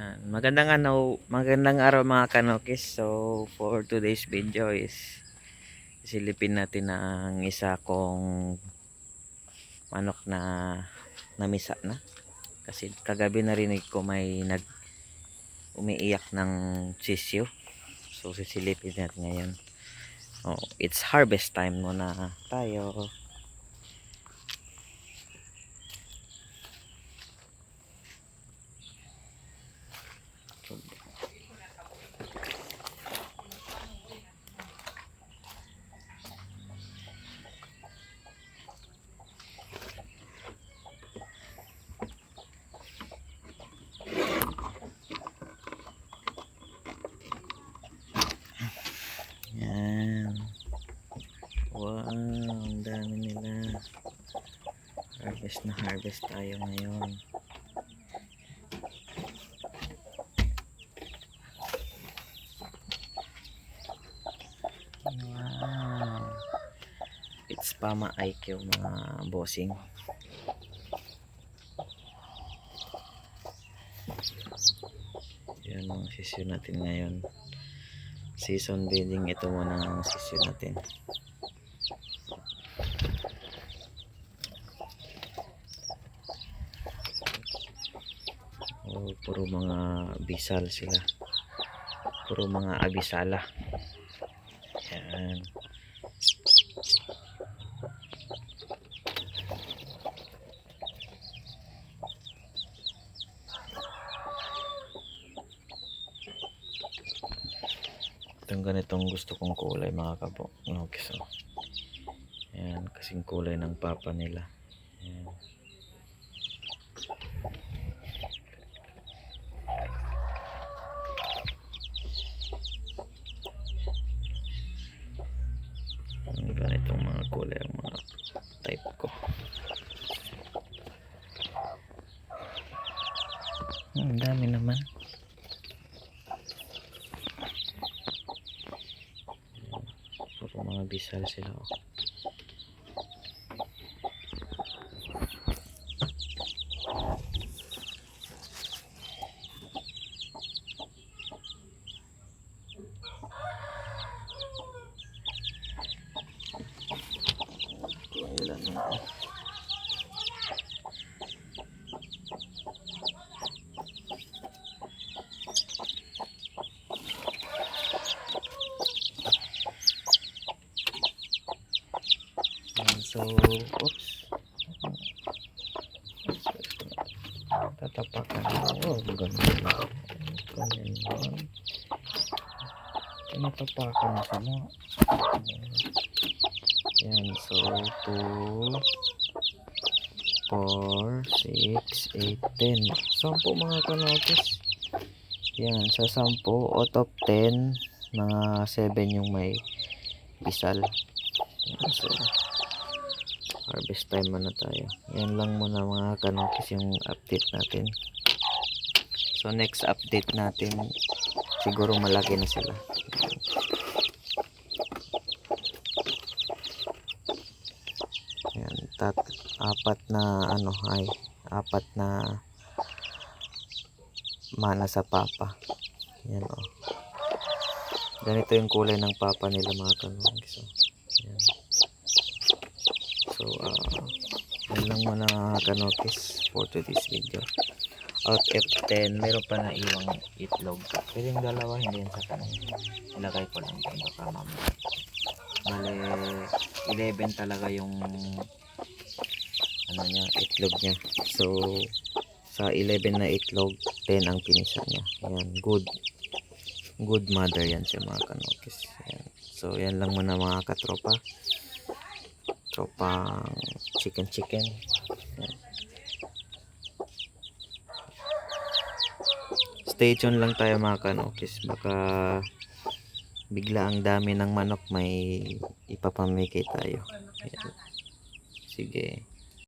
Yan. Magandang ano, magandang araw mga kanokis. So, for today's video is silipin natin ang isa kong manok na namisa na. Kasi kagabi narinig ko may nag umiiyak ng sisyo. So, sisilipin natin ngayon. Oh, it's harvest time muna tayo. Yan. Wow, ang dami nila. Harvest na harvest tayo ngayon. Wow. It's Pama IQ mga bossing. Yan ang sisyo natin ngayon season building ito muna ang sisyo natin oh, puro mga bisal sila. Puro mga abisala. Yan. Itong ganitong gusto kong kulay mga kabo okay so yan kasing kulay ng papa nila. Yan. Ang ganitong mga kulay ang mga type ko ang dami naman Puro mga bisal sila. Oh. Ako. Ayan, So, oops. Tatapakan mo. Oh, ganun na. Ganyan yun. Tinatapakan na sila. Yan, so, 2, 4, 6, 8, 10. Sampo mga kanotis. Yan, sa sampo, out of 10, mga 7 yung may bisal. Yan, so, harvest time muna tayo yan lang muna mga kanokis yung update natin so next update natin siguro malaki na sila yan tat apat na ano ay apat na mana sa papa yan o ganito yung kulay ng papa nila mga kanokis so, yan So, uh, yun lang muna mga kanokis for today's video. Out F10, meron pa na iwang itlog. Yung dalawa, hindi yan sa kanin. Ilagay ko lang baka mamaya. Bale, 11 talaga yung ano niya, itlog niya. So, sa 11 na itlog, 10 ang pinisa niya. Ayan, good. Good mother yan siya mga kanokis. Ayan. So, yan lang muna mga katropa tropang chicken chicken Yan. stay tuned lang tayo mga kanokis baka bigla ang dami ng manok may ipapamigay tayo Yan. sige